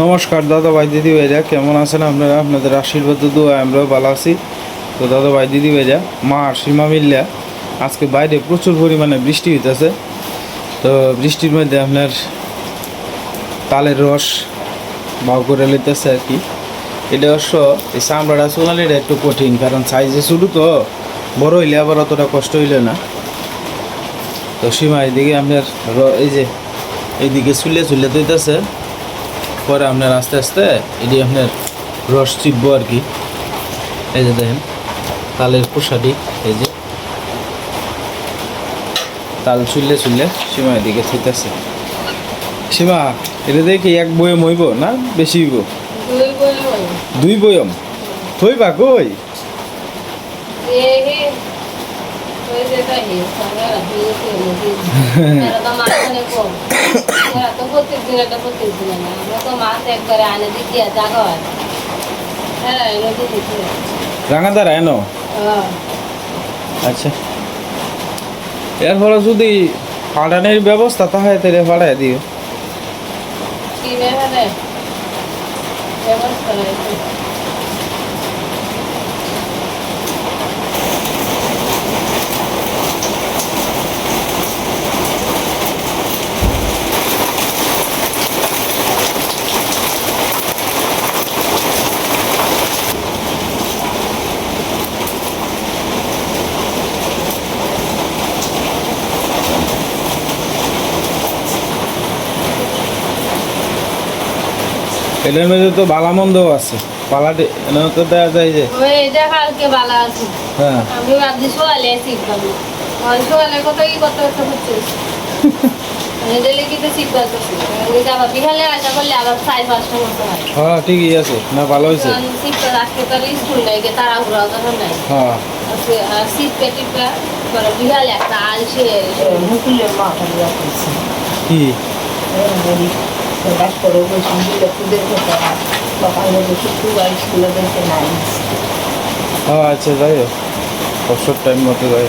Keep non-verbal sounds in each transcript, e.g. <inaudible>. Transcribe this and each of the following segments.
নমস্কার দাদা ভাই, দিদি ভাইরা, কেমন আছেন আপনারা? আপনাদের আশীর্বাদ দোয়া, আমরাও ভালো আছি। তো দাদা ভাই, দিদি ভাইরা, মা আর সীমা মিল্লা, আজকে বাইরে প্রচুর পরিমাণে বৃষ্টি হইতেছে। তো বৃষ্টির মধ্যে আপনার তালের রস বাউ করে লইতেছে আর কি। এটা অবশ্য এই চামড়াটা চুলালিটা একটু কঠিন, কারণ সাইজে শুরু তো, বড় হইলে আবার অতটা কষ্ট হইলে না। তো সীমা, এদিকে আপনার এই যে এইদিকে চুলে চুলে দিতেছে পরে আপনার আস্তে আস্তে এটি আপনার রস চিপবো আর কি। এই যে দেখেন তালের পোষাটি এই যে। তাল চুললে চুললে সীমা এদিকে থইতেছে সীমা এটা দেখি এক বয়ম হইব না বেশি হইব? দুই বয়ম হইবা। কই? এনো আচ্ছা। এর ফলে যদি ফাটানোর ব্যবস্থা তাহলে তাহলে ফাটাই দিও। ব্যবস্থা এটার মধ্যে তো বালামন্দও আছে। পালাটি এটার তো দেওয়া যায় যে ওই এটা কালকে ভালো আছে। হ্যাঁ। আমি ভাবছি সোয়ালে শিখতাম আর সোয়ালে কত কি করতে করতে হচ্ছে। হ্যাঁ ঠিকই আছে। না ভালো হয়েছে। হ্যাঁ। কি? বলি। প্রকাশ করে বলছি দিলে খুদের সকালে বসে নাই। হ্যাঁ আচ্ছা যাই অবসর টাইম মতো যাই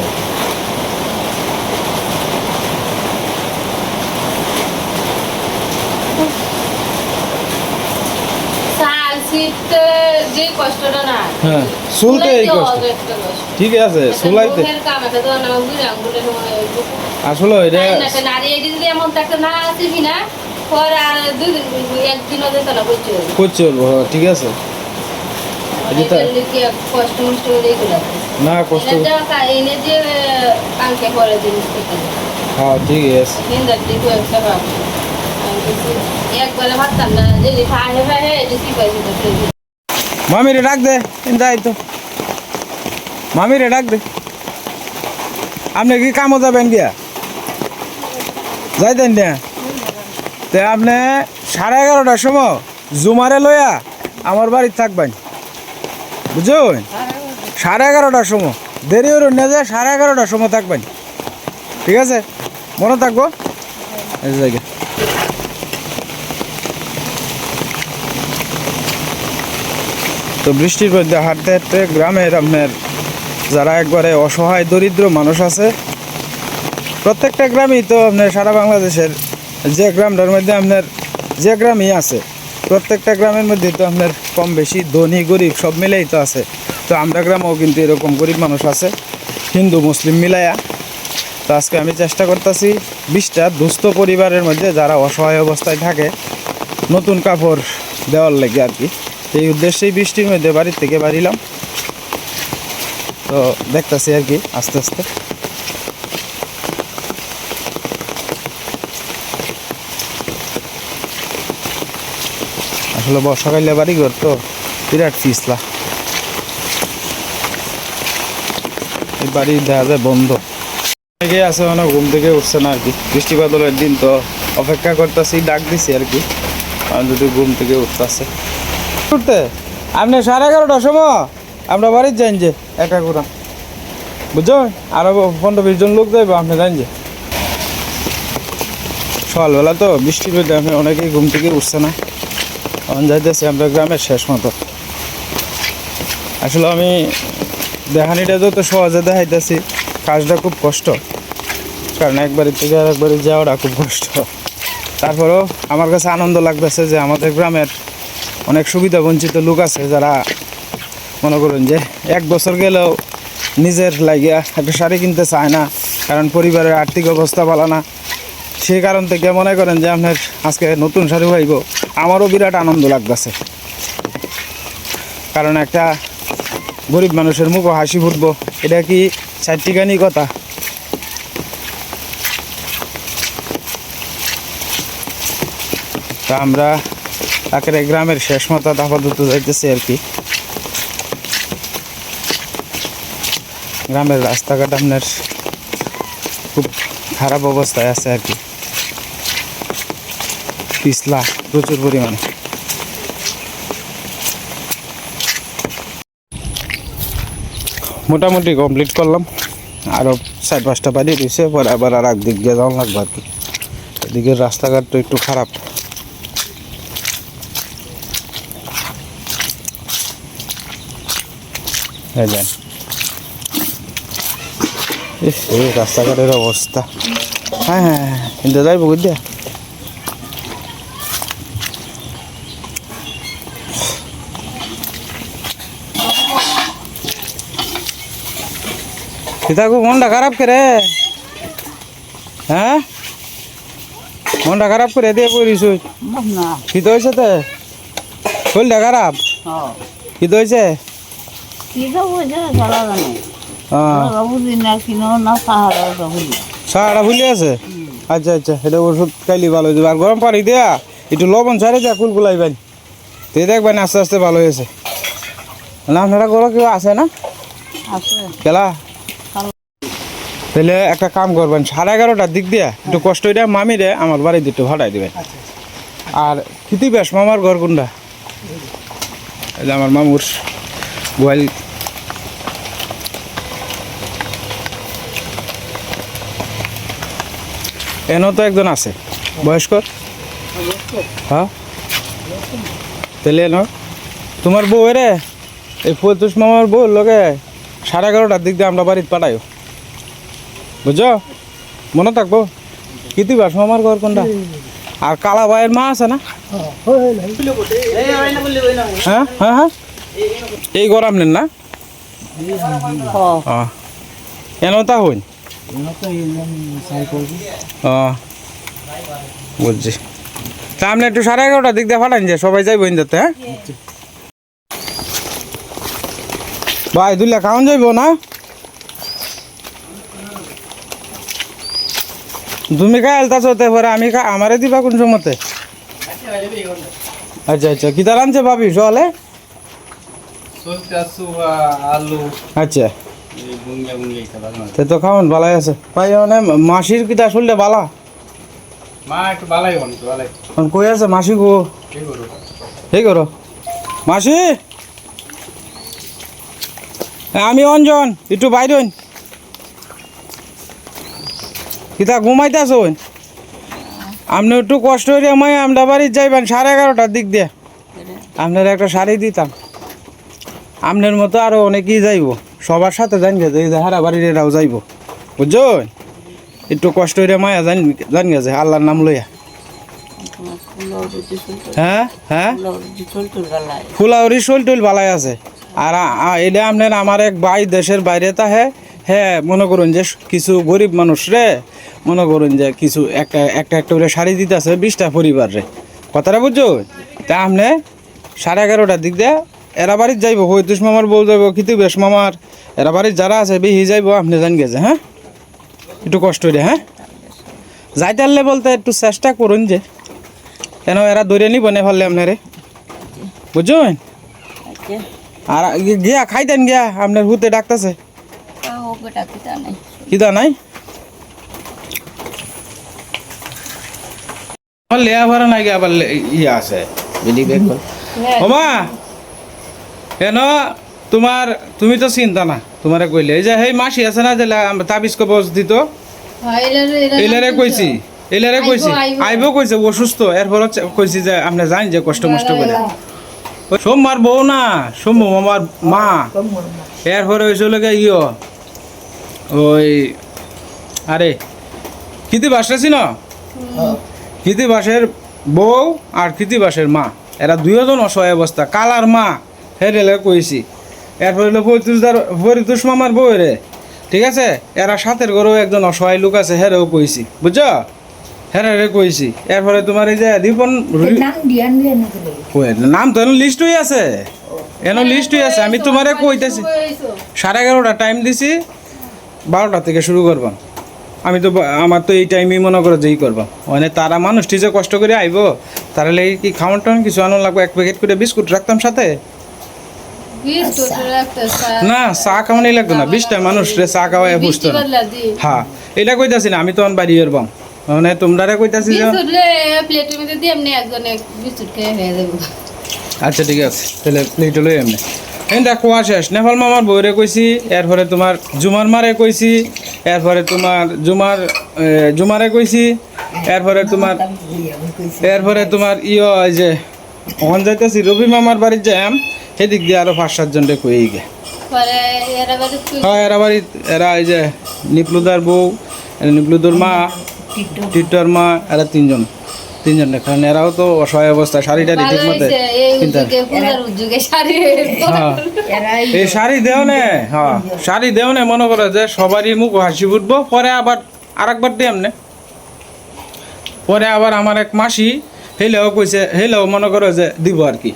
হ্যাঁ। ঠিক আছে চুলাইতে আসলে এটা দিন করছে হ্যাঁ ঠিক আছে। এগুলো না কষ্ট হ্যাঁ ঠিক আছে। শিখাই শিখাই ডাক দে যাই তো। মামিরে ডাক দে। আপনি কি কামও যাবেন গিয়া? যাইতেন না তে আপনি সাড়ে এগারোটার সময় জুমারে লইয়া আমার বাড়িতে থাকবেন। বুঝুন সাড়ে এগারোটার সময়। দেরি হলো না যে সাড়ে এগারোটার সময় থাকবেন। ঠিক আছে? মনে থাকব? তো বৃষ্টির মধ্যে হাঁটতে হাঁটতে গ্রামের আপনার যারা একবারে অসহায়, দরিদ্র মানুষ আছে, প্রত্যেকটা গ্রামই তো আপনার সারা বাংলাদেশের যে গ্রামটার মধ্যে আপনার যে গ্রামই আছে, প্রত্যেকটা গ্রামের মধ্যে তো আপনার কম বেশি ধনী, গরিব সব মিলেই তো আছে। তো আমরা গ্রামেও কিন্তু এরকম গরিব মানুষ আছে, হিন্দু, মুসলিম মিলায়া। তো আজকে আমি চেষ্টা করতেছি বিশটা দুস্থ পরিবারের মধ্যে যারা অসহায় অবস্থায় থাকে, নতুন কাপড় দেওয়ার লেগে আর কি। এই উদ্দেশ্যেই বৃষ্টির মধ্যে বাড়ির থেকে বাড়িলাম তো দেখতেছি আর কি, আস্তে আস্তে। আসলে বর্ষাকালে বাড়ি ঘর তো, বিরাট পিছলা। এই বাড়ি দেখা যায় বন্ধ। অনেকে আছে মানে ঘুম থেকে উঠছে না আর কি। বৃষ্টি বাদলের দিন তো অপেক্ষা করতেছি, ডাক দিছি আর কি। আমি যদি ঘুম থেকে উঠতেছে। উঠতে? আপনি সাড়ে এগারোটার সময় আমরা বাড়ির যাইন যে, একা করে বুঝছ? আরও পনেরো বিশ জন লোক যাইব, আপনি জান যে। সকালবেলা তো বৃষ্টির মধ্যে আপনি অনেকেই ঘুম থেকে উঠছে না। এখন যাইতেছি, আমরা গ্রামের শেষ মতো। আসলে আমি দেখানিটা যত সহজে দেখাইতেছি, কাজটা খুব কষ্ট। কারণ একবারের থেকে আর যাওয়াটা খুব কষ্ট। তারপরেও আমার কাছে আনন্দ লাগতেছে যে আমাদের গ্রামের অনেক সুবিধা বঞ্চিত লোক আছে যারা মনে করুন যে এক বছর গেলেও নিজের লাগিয়া একটা শাড়ি কিনতে চায় না, কারণ পরিবারের আর্থিক অবস্থা ভালো না। সেই কারণ থেকে মনে করেন যে আপনার আজকে নতুন শাড়ি পাইব, আমারও বিরাট আনন্দ লাগতেছে। কারণ একটা গরিব মানুষের মুখও হাসি ফুটবো, এটা কি চারটিখানি কথা? তা আমরা একেবারে গ্রামের শেষ মতো আপাতত যাইতেছি আর কি। গ্রামের রাস্তাঘাট আপনার খুব খারাপ অবস্থায় আছে আর কি। পিছলা প্রচুর পরিমাণে। মোটামুটি কমপ্লিট করলাম। আরও চার পাঁচটা বাড়ি রয়েছে পরে আবার আর এক দিক দিয়ে যাওয়া লাগবে আর কি। এদিকের রাস্তাঘাট তো একটু খারাপ। ইস, রাস্তাঘাটের অবস্থা। হ্যাঁ হ্যাঁ হ্যাঁ কিন্তু যাইব বুঝলি সীতাকু মনটা খারাপ করে। হ্যাঁ? মনটা খারাপ করে দিয়ে পড়িস না। কি তো হয়েছে তো? শরীরটা খারাপ? কি তো হয়েছে? কি খাব যে জানা জানে হ্যাঁ। না সাহারা বাবু ভুলে আছে? আচ্ছা আচ্ছা এটা ওষুধ খাইলি ভালো হয়ে যাবে। আর গরম পানি দেয়া একটু লবণ ছাড়ে যা কুল কুলাইবেন তো দেখবেন আস্তে আস্তে ভালো হয়েছে। না আপনারা গরম কেউ আছে না? খেলা? তাহলে একটা কাম করবেন সাড়ে এগারোটার দিক দিয়ে একটু কষ্ট এটা মামি রে আমার বাড়িতে একটু ভাড়াই দেবেন। আর খিতি বেশ মামার ঘর কোনটা? এই যে আমার মামুর গোয়াল। এনও তো একজন আছে। বয়স্ক? হ্যাঁ? তাহলে এনো তোমার বউ রে এই পঁয়ত্রিশ মামার বউ লোকে সাড়ে এগারোটার দিক দিয়ে আমরা বাড়িতে পাঠাইও। বুঝছ? মনে থাকব? কিতি বাস মামার ঘর কোনটা? আর কালা ভাইয়ের মা আছে না? হ্যাঁ? হ্যাঁ হ্যাঁ? এই ঘর আপনার না? কেন তা হইন? বুঝছি। তা আপনি একটু সাড়ে এগারোটার দিক দিয়ে পাঠান যে সবাই যাই বইন যাতে হ্যাঁ? ভাই দুলা খাওয়ান যাইব না? তুমি খাই আলতাছ হতে পারে? আমি খা আমারে দিবা কোন সময়তে? আচ্ছা আচ্ছা। কি আনছে ভাবি? আলু। আচ্ছা। তে তো আছে। ভাই মানে মাসির শুনলে বালা? মা একটু ভালাই হন একটু কই আছে মাসি গো? কি করো? মাসি? আমি অঞ্জন একটু বাইরে কিতা ঘুমাইতে আসো আপনি একটু কষ্ট হইলে আমায় আমরা বাড়ি যাইবেন সাড়ে এগারোটার দিক দিয়ে। আপনার একটা শাড়ি দিতাম। আপনার মতো আরও অনেকেই যাইব। সবার সাথে জান গেছে এই যে হারা বাড়ির এরাও যাইব। বুঝছ? একটু কষ্ট হইলে মায়া জান জান গেছে আল্লাহর নাম লইয়া। হ্যাঁ? হ্যাঁ? ফুলাউরি শোল টুল ভালাই আছে। আর এটা আপনার আমার এক ভাই দেশের বাইরে তা হ্যাঁ হ্যাঁ মনে করুন যে কিছু গরিব মানুষ রে। মনে করুন যে কিছু একটা একটা একটা করে শাড়ি দিতে আছে বিশটা পরিবার। রে কথাটা বুঝছ? তা আপনি সাড়ে এগারোটার দিক দিয়ে এরা বাড়ির যাইব হইতুস মামার বউ যাইব কিন্তু বেশ মামার? এরা বাড়ির যারা আছে বেহি যাইব আপনি জান গেছে হ্যাঁ? একটু কষ্ট হইলে হ্যাঁ? যাইতে পারলে বলতে একটু চেষ্টা করুন যে কেন এরা ধরে নিব না ফেললে আপনারে বুঝছেন আর গি- গিয়া খাইতেন গিয়া আপনার হুতে ডাকতেছে। কিদা নাই? আমার লেয়া ভরা নাই আবার ইয়ে আছে? বিলি বেগ ওমা কেন তোমার তুমি তো চিন্তা না তোমারে কইলে। এই যে সেই মাসি আছে না যে তাবিজ কবজ দিত? এলারে কইছি। এলারে কইছি আইবো, কইছে অসুস্থ এরপর কইছি যে আপনি জানি যে কষ্ট মষ্ট করে। ওই সোমবার বউ না সোম্য আমার মা। এরপরে হয়েছে লোকে ইয়। ওই আরে কিতে বাসতেছি না কৃতিবাসের বউ আর কৃতিবাসের মা। এরা দুইজন অসহায় অবস্থা। কালার মা হে রেলে কইছি। এরপর হলো ফরিতুসদার ফরিতুস মামার বউ রে। ঠিক আছে? এরা সাথের ঘরেও একজন অসহায় লোক আছে হেরেও কইছি। বুঝছ? হ্যাঁ রে কইছি। এরপরে তোমার এই যে দীপন নাম দিয়ে আনলে না করে কই, নাম তো এনো লিস্টই আছে। এনো লিস্টই আছে। আমি তোমারে কইতেছি। সাড়ে এগারোটা টাইম দিছি। বারোটা থেকে শুরু করবাম আমি তো আমার তো এই টাইমেই মনে করে যেই করবাম মানে তারা মানুষটি যে কষ্ট করে আইব। তারা লেগে কি খাওয়ান টাউন কিছু আনো লাগবে? এক প্যাকেট করে বিস্কুট রাখতাম সাথে? না চা খাওয়ানোই লাগতো না। বিশটা মানুষ রে চা খাওয়াই বুঝতো না। হ্যাঁ এটা কইতাছি না আমি তো তখন বাড়ি এরবাম মানে তোমরা কইতাছি যে প্লেটের মধ্যে দিয়ে এমনি একজনে বিস্কুট খেয়ে হয়ে যাব আচ্ছা ঠিক আছে। তাহলে প্লেট লই এমনি। এটা কোয়া শেষ নেপাল মামার বউরে কইছি এরপরে তোমার জুমার মারে কইছি এরপরে তোমার জুমার জুমারে কইছি এরপরে তোমার এরপরে তোমার ইয় ওই যে ওখান যাইতেছি রবি মামার বাড়ির যাম সেদিক দিয়ে আরও পাঁচ সাতজনরে কই গে হ্যাঁ এরা বাড়ি এরা এই যে নিপলুদার বউ নিপলুদুর মা টিটর মা এরা তিনজন। তিনজন কারণ এরাও তো অসহায় অবস্থা শাড়ি টাড়ি ঠিক মতো এই শাড়ি দেও নে হ্যাঁ শাড়ি দেও নে মনে করো যে সবারই মুখ হাসি ফুটবো পরে আবার আর একবার দিয়াম নে। পরে আবার আমার এক মাসি হেলেও কইছে হেলেও মনে করো যে দিব আর কি।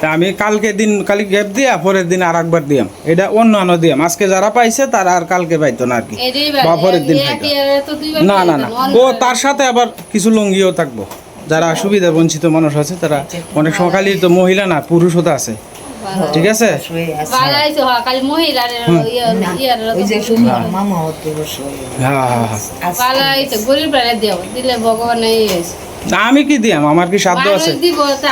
তা আমি কালকে দিন কালি গ্যাপ দিয়া পরের দিন আর একবার দিয়াম এটা অন্য অন্য দিয়াম আজকে যারা পাইছে তারা আর কালকে পাইতো না আর কি। বা পরের দিন না না না ও তার সাথে আবার কিছু লুঙ্গিও থাকব। যারা সুবিধা বঞ্চিত মানুষ আছে তারা অনেক সময় খালি তো মহিলা না পুরুষও তো আছে। ঠিক আছে? হ্যাঁ, খালি মহিলার না, ইয়ার ওই যে তো শুনি মামা হতো শুয়ে হ্যাঁ হ্যাঁ আমি কি দিয়াম? আমার কি সাধ্য আছে?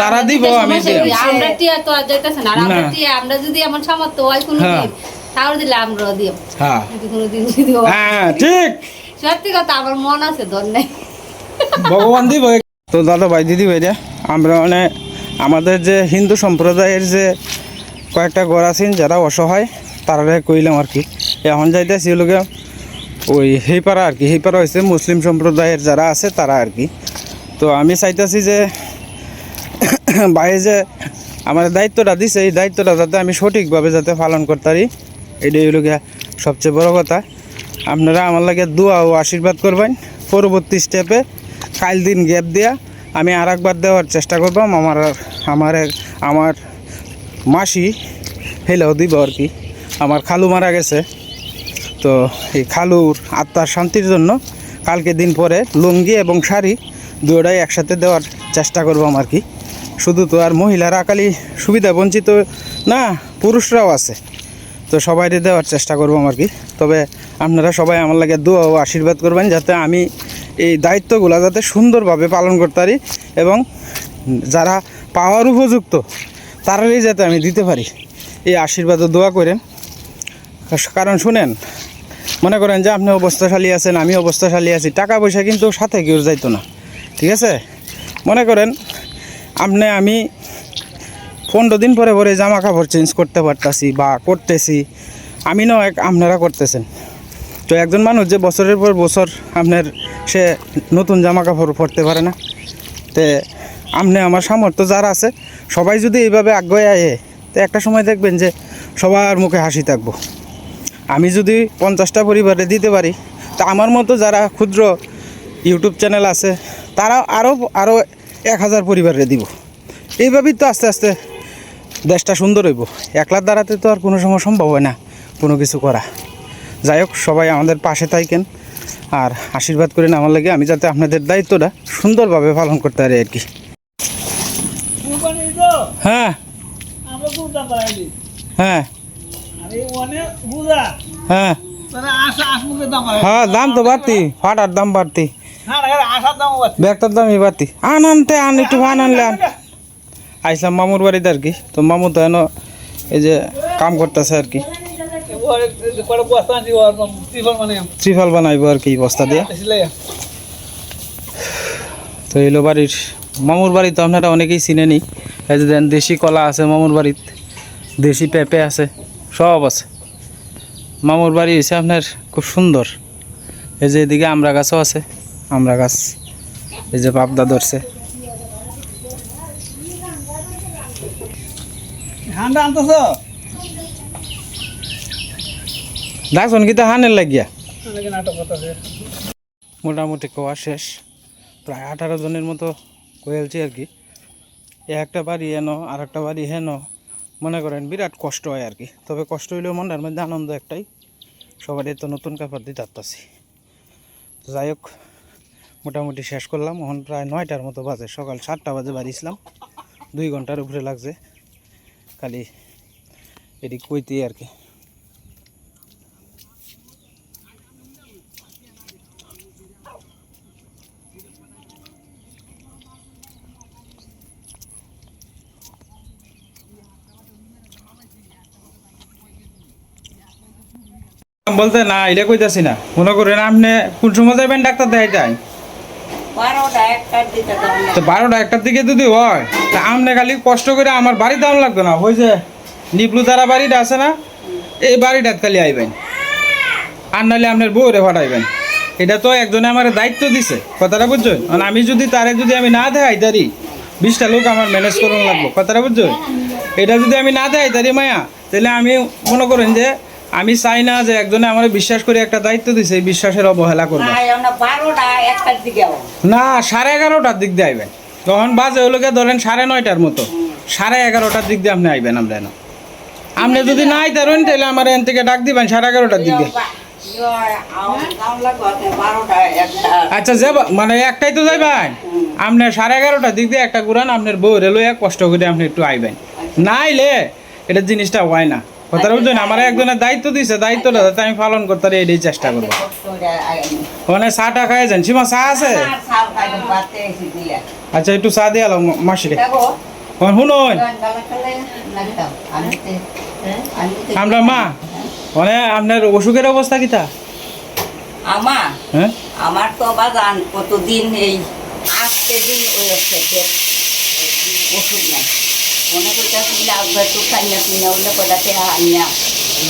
তারা আমরা দিব আমি? আমরা টিয়া তো আর যাইতেছে না আমরা টিয়া, আমরা যদি এমন সামর্থ্য হয় কোনো। দিন, তাহলে দিলে আমরাও দিও। হ্যাঁ। কোনোদিন যদি হ্যাঁ। ঠিক। সত্যি কথা আমার মন আছে ধর নাই ভগবান দিব তো দাদা ভাই, দিদি ভাইরা, আমরা মানে আমাদের যে হিন্দু সম্প্রদায়ের যে কয়েকটা ঘর আছেন, যারা অসহায় তারা কইলাম আর কি। এখন যাইতেছি লোকে ওই হেইপাড়া আর কি। হেইপাড়া হয়েছে মুসলিম সম্প্রদায়ের যারা আছে, তারা আর কি। তো আমি চাইতেছি যে <coughs> বাইরে যে আমার দায়িত্বটা দিছে, এই দায়িত্বটা যাতে আমি সঠিকভাবে যাতে পালন করতে পারি, এটাই হলো গিয়া সবচেয়ে বড় কথা। আপনারা আমার লাগে দোয়া ও আশীর্বাদ করবেন। পরবর্তী স্টেপে কাল দিন গ্যাপ দেওয়া আমি আর একবার দেওয়ার চেষ্টা করবাম আমার আমার আমার মাসি হেলেও দিব আর কি। আমার খালু মারা গেছে। তো এই খালুর আত্মার শান্তির জন্য কালকে দিন পরে লুঙ্গি এবং শাড়ি দুটাই একসাথে দেওয়ার চেষ্টা করব আর কি। শুধু তো আর মহিলারা আকালি সুবিধা বঞ্চিত না, পুরুষরাও আছে। তো সবাইকে দেওয়ার চেষ্টা করব আর কি। তবে আপনারা সবাই আমার লাগে দোয়া ও আশীর্বাদ করবেন যাতে আমি এই দায়িত্বগুলো যাতে সুন্দরভাবে পালন করতে পারি এবং যারা পাওয়ার উপযুক্ত তারাই যাতে আমি দিতে পারি। এই আশীর্বাদ দোয়া করেন। কারণ শুনেন, মনে করেন যে আপনি অবস্থাশালী আছেন, আমি অবস্থাশালী আছি টাকা পয়সা কিন্তু সাথে কেউ যাইতো না। ঠিক আছে? মনে করেন, আপনি আমি পনেরো দিন পরে পরে জামা কাপড় চেঞ্জ করতে পারতাছি বা করতেছি আমি না এক আপনারা করতেছেন। তো একজন মানুষ যে বছরের পর বছর আপনার সে নতুন জামা কাপড় পরতে পারে না। তে আপনি আমার সামর্থ্য যারা আছে, সবাই যদি এইভাবে আগ্রহে আয়ে তো একটা সময় দেখবেন যে সবার মুখে হাসি থাকব। আমি যদি পঞ্চাশটা পরিবারে দিতে পারি, তা আমার মতো যারা ক্ষুদ্র ইউটিউব চ্যানেল আছে তারা আরও আরও এক হাজার পরিবারে দিব। এইভাবেই তো আস্তে আস্তে দেশটা সুন্দর হইব। একলার দ্বারাতে তো আর কোনো সময় সম্ভব হয় না কোনো কিছু করা। যাই হোক সবাই আমাদের পাশে থাকেন আর আশীর্বাদ করেন আমার লাগে। আমি যাতে আপনাদের দায়িত্বটা সুন্দরভাবে পালন করতে পারি আর কি। হ্যাঁ। হ্যাঁ। হ্যাঁ। হ্যাঁ দাম তো বাড়তি। ফাটার দাম বাড়তি। ব্যাগটার দামই বাড়তি। আন আনতে আন একটু আন আনলে আন। আইসলাম মামুর বাড়িতে আর কি। তো মামু তো এই যে কাম করতেছে আর কি। ত্রিফল মানে বানাইবো আর কি বস্তা দিয়ে। তো এলো বাড়ির মামুর বাড়ি তো আপনারা অনেকেই চিনেনি এই যে দেন দেশি কলা আছে মামুর বাড়িত দেশি পেঁপে আছে সব আছে। মামুর বাড়ি হয়েছে আপনার খুব সুন্দর। এই যে এদিকে আমড়া গাছও আছে আমরা গাছ এই যে পাবদা ধরছে। হান্ডা আনতেছ? দেখুন কি তো হানের লাগিয়া? মোটামুটি কোয়া শেষ। প্রায় আঠারো জনের মতো কোয়েলছি আর কি। একটা বাড়ি হেন আর একটা বাড়ি হেন মনে করেন বিরাট কষ্ট হয় আর কি। তবে কষ্ট হইলেও মনটার মধ্যে আনন্দ একটাই সবারই তো নতুন কাপড় দিতে পারতাছি। তো যাই হোক মোটামুটি শেষ করলাম। এখন প্রায় নয়টার মতো বাজে সকাল সাতটা বাজে বাড়িছিলাম। দুই ঘণ্টার উপরে লাগছে। খালি এটি কইতেই আর কি। বলতে না এটা কইতাছি না। মনে করেন আপনি কোন সময় যাবেন ডাক্তার দিকে তো বারোটা একটার দিকে যদি হয় তা আপনি খালি কষ্ট করে আমার বাড়ি দাম লাগবে না। ওই যে নিপলু তারা বাড়িটা আছে না এই বাড়িটা খালি আইবেন। আর নাহলে আপনার বউরে ফাটাইবেন এটা তো একজনে আমার দায়িত্ব দিছে কথাটা বুঝছেন আর আমি যদি তারে যদি আমি না দেখাই তারি বিশটা লোক আমার ম্যানেজ করুন লাগবো কথাটা বুঝছেন এটা যদি আমি না দেখাই তারি মায়া তাহলে আমি মনে করেন যে আমি চাই না যে একজনে আমার বিশ্বাস করে একটা দায়িত্ব দিছে এই বিশ্বাসের অবহেলা করবে। না সাড়ে এগারোটার দিক দিয়ে আইবেন। তখন বাজে হলোকে ধরেন সাড়ে নয়টার মতো। সাড়ে এগারোটার দিক দিয়ে আপনি আইবেন আমরা না আপনি যদি নাই আইতারেন তাহলে আমার এন থেকে ডাক দিবেন সাড়ে এগারোটার দিক দিয়ে। আচ্ছা যাব মানে একটাই তো যাইবেন। আপনার সাড়ে এগারোটার দিক দিয়ে একটা ঘুরান আপনার বউ রেলো এক কষ্ট করে আপনি একটু আইবেন। না আইলে এটা জিনিসটা হয় না। কথাটা বুঝছেন আমার একজনের দায়িত্ব দিছে দায়িত্বটা যাতে আমি পালন করতে পারি এটাই চেষ্টা করব। মানে চাটা খাই যান সীমা চা আছে? আচ্ছা একটু চা দিয়ে আলো মাসিরে। শুনুন। আমরা মা মানে আপনার অসুখের অবস্থা কিতা আমার হ্যাঁ? আমার তো বাজান কতদিন এই আজকে দিন ওই ওষুধ নাই মনে করতেছি লাগবে একটু খাইয়া পিনা হইলে কদাতে আনিয়া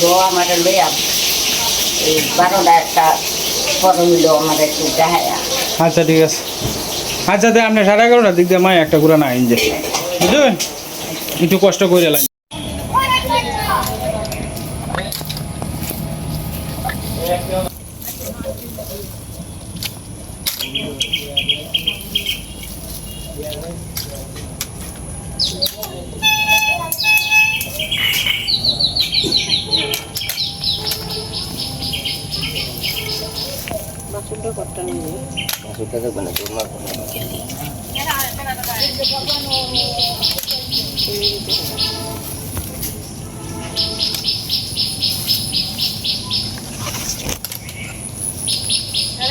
লো আমার লইয়া এই বারোটা একটা পর হইল আমার একটু দেখায়া আচ্ছা ঠিক আছে। আচ্ছা তাই আপনি সাড়ে এগারোটার দিক দিয়ে মা একটা ঘুরে না যে। বুঝলেন? একটু কষ্ট করে মাছটা কটা নিয়ে মাছটাকে বানাতে মাছ বানাতে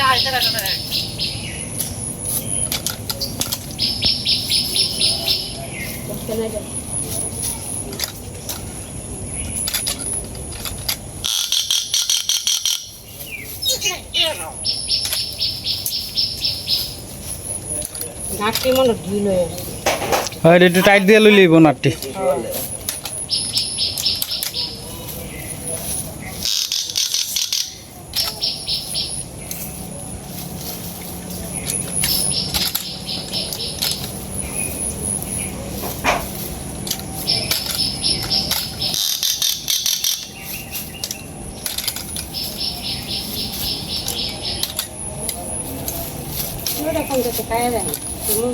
আরেকটা রাখা। এলাম ঘাটটি মনে ঢিল হয়ে। হয় একটু টাইট দিয়ে লইলি বোনারটি ওটা কোন কাছে খাওয়া যায় না। তুমি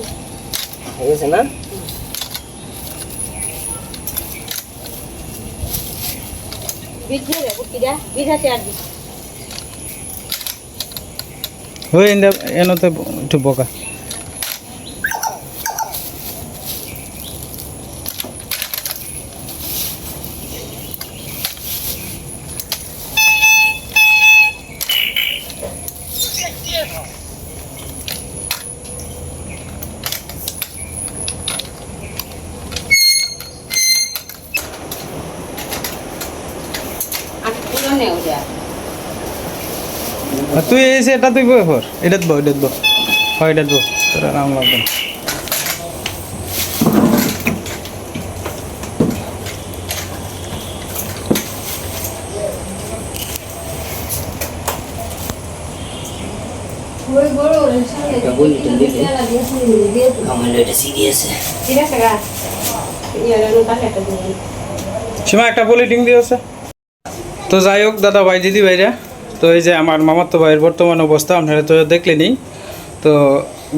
হয়েছে না বীজ আছে আর দিচ্ছি এনতে একটু বোকা আর পুরো নেও যা এসে এটা তুই বই কর এটাত বো এটাত হয় এটাত বো তোর আরাম লাগবে। দিবে এটা সীমা একটা পলিটিং দিয়েছে। তো যাই হোক দাদা ভাই দিদি ভাইরা। তো এই যে আমার মামাতো ভাইয়ের বর্তমান অবস্থা, আপনারা তো দেখলেনি তো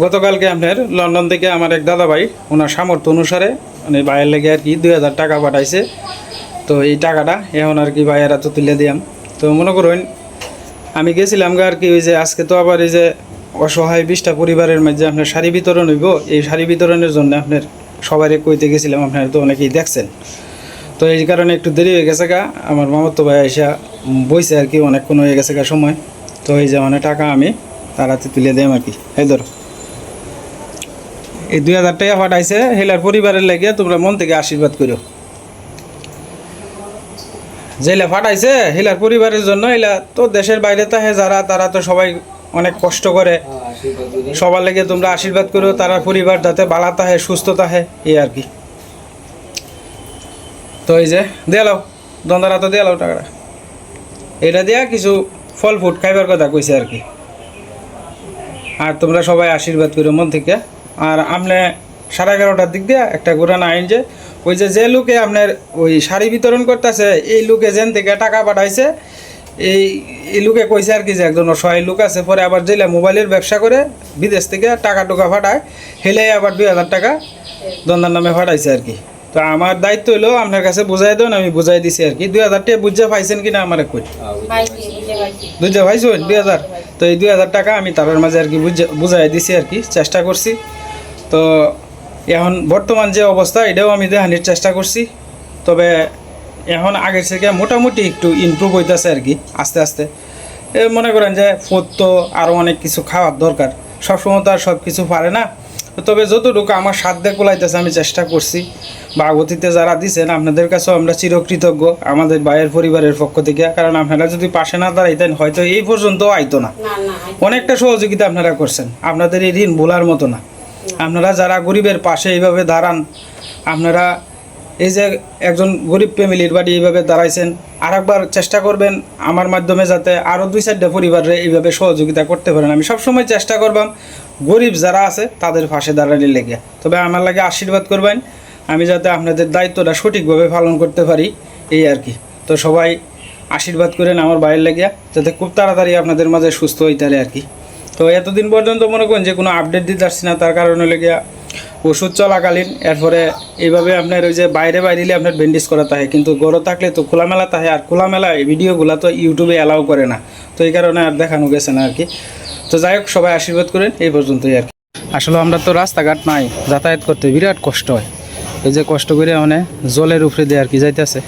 গতকালকে আপনার লন্ডন থেকে আমার এক দাদা ভাই ওনার সামর্থ্য অনুসারে মানে ভাইয়ের লেগে আর কি দুই হাজার টাকা পাঠাইছে। তো এই টাকাটা এখন আর কি ভাইয়েরা তো তুলে দিয়াম। তো মনে করুন, আমি গেছিলাম গা আর কি ওই যে আজকে তো আবার এই যে অসহায় বিশটা পরিবারের মধ্যে আপনার শাড়ি বিতরণ হইব, এই শাড়ি বিতরণের জন্য আপনার সবারই কইতে গেছিলাম, আপনারা তো অনেকেই দেখছেন। তো এই কারণে একটু দেরি হয়ে গেছে গা। আমার মামাতো ভাই এসে বইছে আর কি অনেকক্ষণ হয়ে গেছে গা সময়। তো এই যে মানে টাকা আমি তার হাতে তুলে দিলাম আর কি এই ধরো। এই দুই হাজার টাকা পাঠাইছে হেলার পরিবারের লেগে তোমরা মন থেকে আশীর্বাদ করো যেলা ফাটাইছে হেলার পরিবারের জন্য এলা তো দেশের বাইরে তাহে যারা তারা তো সবাই অনেক কষ্ট করে। সবার লেগে তোমরা আশীর্বাদ করো তারা পরিবার যাতে বালা তাহে সুস্থ তাহে এই আর কি। তো এই যে দেলাও দন্দারা তো দেলাও টাকাটা। এটা দিয়া কিছু ফল ফুট খাইবার কথা কইছে আর কি। আর তোমরা সবাই আশীর্বাদ করো মন থেকে। আর আপনি সাড়ে এগারোটার দিক দিয়ে একটা ঘোরানো আইন যে, ওই যে যে লোকে আপনার ওই শাড়ি বিতরণ করতেছে, এই লোকে যেন থেকে টাকা পাঠাইছে, এই এই লোকে কইছে আর কি যে একজন অসহায় লোক আছে, পরে আবার জেলে মোবাইলের ব্যবসা করে বিদেশ থেকে টাকা টুকা ফাটায় হেলে আবার দুই হাজার টাকা দন্দার নামে ফাটাইছে আর কি। তো আমার দায়িত্ব হলো আপনার কাছে বুঝাই দেন, আমি বুঝাই দিছি আর কি। দুই হাজার টাকা বুঝে পাইছেন কিনা আমার কই? বুঝতে পাইছেন? দুই হাজার? তো এই দুই হাজার টাকা আমি তাদের মাঝে আর কি বুঝে বুঝাই দিছি আর কি, চেষ্টা করছি। তো এখন বর্তমান যে অবস্থা, এটাও আমি দেখানোর চেষ্টা করছি। তবে এখন আগের থেকে মোটামুটি একটু ইমপ্রুভ হইতেছে আর কি, আস্তে আস্তে। মনে করেন যে ফুড তো আরও অনেক কিছু খাওয়ার দরকার। সবসময় তো আর সব কিছু পারে না। তবে যতটুকু আমার সাধ্যে কোলাইতেছে আমি চেষ্টা করছি। বা অতীতে যারা দিছেন আপনাদের কাছেও আমরা চিরকৃতজ্ঞ আমাদের ভাইয়ের পরিবারের পক্ষ থেকে। কারণ আপনারা যদি পাশে না দাঁড়াইতেন হয়তো এই পর্যন্ত আইতো না। অনেকটা সহযোগিতা আপনারা করছেন। আপনাদের এই ঋণ ভোলার মতো না। আপনারা যারা গরিবের পাশে এইভাবে দাঁড়ান আপনারা এই যে একজন গরিব ফ্যামিলির বাড়ি এইভাবে দাঁড়াইছেন আর একবার চেষ্টা করবেন আমার মাধ্যমে যাতে আরও দুই চারটা পরিবারে এইভাবে সহযোগিতা করতে পারেন। আমি সবসময় চেষ্টা করবাম গরিব যারা আছে, তাদের পাশে দাঁড়ালে লেগে। তবে আমার লাগে আশীর্বাদ করবেন, আমি যাতে আপনাদের দায়িত্বটা সঠিকভাবে পালন করতে পারি, এই আর কি। তো সবাই আশীর্বাদ করেন আমার বাইরের লেগে, যাতে খুব তাড়াতাড়ি আপনাদের মাঝে সুস্থ হইতে আর কি। তো এতদিন পর্যন্ত মনে করেন যে কোনো আপডেট দিতে পারছি না, তার কারণে লেগে ওষুধ চলাকালীন, এরপরে এইভাবে আপনার ওই যে বাইরে বাইরে আপনার ব্যান্ডেজ করা থাকে কিন্তু গরো থাকলে তো খোলামেলা থাকে আর খোলামেলা ভিডিওগুলো তো ইউটিউবে অ্যালাউ করে না। তো এই কারণে আর দেখানো গেছে না আর কি। তো যাই হোক, সবাই আশীর্বাদ করেন, এই পর্যন্তই আর আসলে আমরা তো রাস্তাঘাট নাই, যাতায়াত করতে বিরাট কষ্ট হয়। এই যে কষ্ট করে মানে জলের উপরে দিয়ে আর কি যাইতেছে।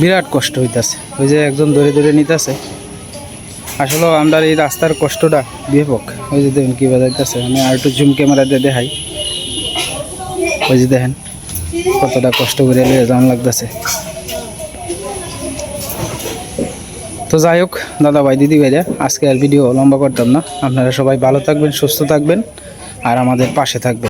বিরাট কষ্ট হইতাছে। ওই যে একজন ধরে ধরে নিতেছে। আসলে আমরা এই রাস্তার কষ্টটা ব্যাপক ওই যে দেখেন কীভাবে যাইতেছে আমি আর একটু জুম ক্যামেরা দিয়ে দেখাই। ওই যে দেখেন, কতটা কষ্ট করে যাওয়ান লাগতেছে। তো যাই হোক দাদা ভাই দিদি ভাইরা আজকে আর ভিডিও লম্বা করতাম না। আপনারা সবাই ভালো থাকবেন, সুস্থ থাকবেন, আর আমাদের পাশে থাকবেন।